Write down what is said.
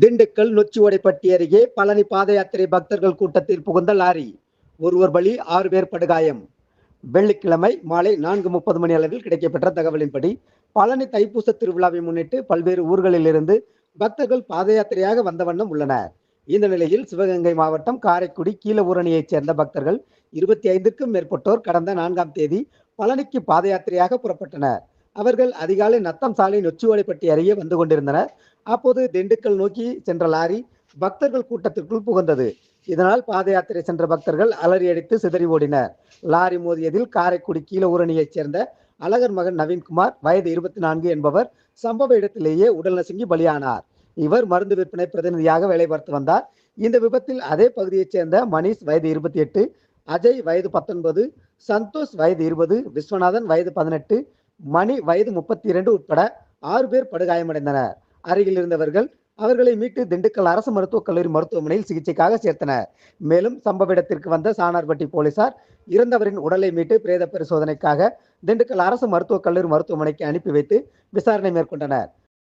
திண்டுக்கல் நொச்சிவடைப்பட்டி அருகே பழனி பாத யாத்திரை பக்தர்கள் கூட்டத்தில் புகுந்த லாரி. ஒருவர் பலி ஆறு பேர் படுகாயம். வெள்ளிக்கிழமை மாலை நான்கு முப்பது மணி அளவில் கிடைக்கப்பெற்ற தகவலின்படி பழனி தைப்பூச திருவிழாவை முன்னிட்டு பல்வேறு ஊர்களிலிருந்து பக்தர்கள் பாத யாத்திரையாக வந்த வண்ணம் உள்ளனர். இந்த நிலையில் சிவகங்கை மாவட்டம் காரைக்குடி கீழஊரணியைச் சேர்ந்த பக்தர்கள் இருபத்தி ஐந்துக்கும் மேற்பட்டோர் கடந்த நான்காம் தேதி பழனிக்கு பாத யாத்திரையாக புறப்பட்டனர். அவர்கள் அதிகாலை நத்தம் சாலை நொச்சியோடைப்பட்டி அருகே வந்து கொண்டிருந்தனர். அப்போது திண்டுக்கல் நோக்கி சென்ற லாரி பக்தர்கள் கூட்டத்திற்குள் புகுந்தது. இதனால் பாத யாத்திரை சென்ற பக்தர்கள் அலறி அடித்து சிதறி ஓடினர். லாரி மோதியதில் காரைக்குடி கீழ ஊரணியைச் சேர்ந்த அழகர் மகன் நவீன்குமார் வயது இருபத்தி நான்கு என்பவர் சம்பவ இடத்திலேயே உடல் நசுங்கி பலியானார். இவர் மருந்து விற்பனை பிரதிநிதியாக வேலை பார்த்து வந்தார். இந்த விபத்தில் அதே பகுதியைச் சேர்ந்த மணிஷ் வயது இருபத்தி எட்டு அஜய் வயது பத்தொன்பது சந்தோஷ் வயது இருபது விஸ்வநாதன் வயது பதினெட்டு மணி வயது முப்பத்தி இரண்டு உட்பட ஆறு பேர் படுகாயமடைந்தனர். அருகில் இருந்தவர்கள் அவர்களை மீட்டு திண்டுக்கல் அரசு மருத்துவக் கல்லூரி மருத்துவமனையில் சிகிச்சைக்காக சேர்த்தனர். மேலும் சம்பவ இடத்திற்கு வந்த சானார்பட்டி போலீசார் இறந்தவரின் உடலை மீட்டு பிரேத பரிசோதனைக்காக திண்டுக்கல் அரசு மருத்துவக் கல்லூரி மருத்துவமனைக்கு அனுப்பி வைத்து விசாரணை மேற்கொண்டனர்.